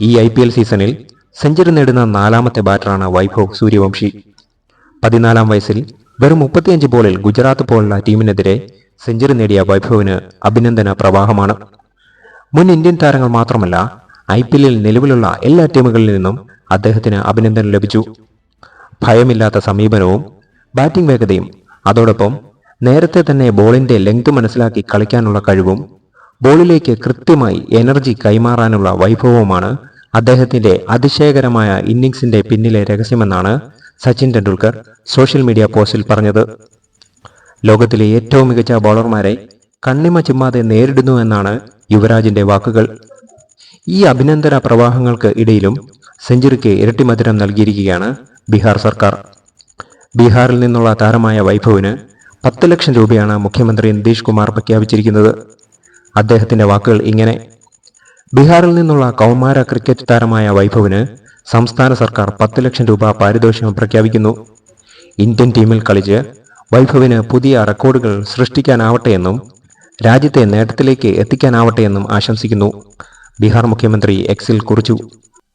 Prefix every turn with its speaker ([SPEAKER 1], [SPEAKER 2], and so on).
[SPEAKER 1] ഈ I P L സീസണിൽ century നേടുന്ന നാലാമത്തെ ബാറ്ററാണ് വൈഭവ് സൂര്യവംശി. പതിനാലാം വയസ്സിൽ വെറും മുപ്പത്തിയഞ്ച് ബോളിൽ ഗുജറാത്ത് പോലുള്ള ടീമിനെതിരെ സെഞ്ചുറി നേടിയ വൈഭവിന് അഭിനന്ദന പ്രവാഹമാണ്. മുൻ ഇന്ത്യൻ താരങ്ങൾ മാത്രമല്ല ഐ പി എല്ലിൽ നിലവിലുള്ള എല്ലാ ടീമുകളിൽ നിന്നും അദ്ദേഹത്തിന് അഭിനന്ദനം ലഭിച്ചു. ഭയമില്ലാത്ത സമീപനവും ബാറ്റിംഗ് വേഗതയും അതോടൊപ്പം നേരത്തെ തന്നെ ബോളിന്റെ ലെങ്ത് മനസ്സിലാക്കി കളിക്കാനുള്ള കഴിവും ബോളിലേക്ക് കൃത്യമായി എനർജി കൈമാറാനുള്ള വൈഭവവുമാണ് അദ്ദേഹത്തിന്റെ അതിശയകരമായ ഇന്നിംഗ്സിന്റെ പിന്നിലെ രഹസ്യമെന്നാണ് സച്ചിൻ ടെണ്ടുൽക്കർ സോഷ്യൽ മീഡിയ പോസ്റ്റിൽ പറഞ്ഞത്. ലോകത്തിലെ ഏറ്റവും മികച്ച ബൗളർമാരെ കണ്ണിമ ചിമ്മാതെ നേരിടുന്നു എന്നാണ് യുവരാജിന്റെ വാക്കുകൾ. ഈ അഭിനന്ദന പ്രവാഹങ്ങൾക്ക് ഇടയിലും സെഞ്ചുറിക്ക് ഇരട്ടി മധുരം നൽകിയിരിക്കുകയാണ് ബീഹാർ സർക്കാർ. ബീഹാറിൽ നിന്നുള്ള താരമായ വൈഭവിന് പത്ത് ലക്ഷം രൂപയാണ് മുഖ്യമന്ത്രി നിതീഷ് കുമാർ പ്രഖ്യാപിച്ചിരിക്കുന്നത്. അദ്ദേഹത്തിന്റെ വാക്കുകൾ ഇങ്ങനെ ബീഹാറിൽ നിന്നുള്ള കൗമാര ക്രിക്കറ്റ് താരമായ വൈഭവിന് സംസ്ഥാന സർക്കാർ പത്ത് ലക്ഷം രൂപ പാരിതോഷികം പ്രഖ്യാപിക്കുന്നു. ഇന്ത്യൻ ടീമിൽ കളിച്ച് വൈഭവിന് പുതിയ റെക്കോർഡുകൾ സൃഷ്ടിക്കാനാവട്ടെയെന്നും രാജ്യത്തെ നേട്ടത്തിലേക്ക് എത്തിക്കാനാവട്ടെയെന്നും ആശംസിക്കുന്നു. ബീഹാർ മുഖ്യമന്ത്രി എക്സിൽ കുറിച്ചു.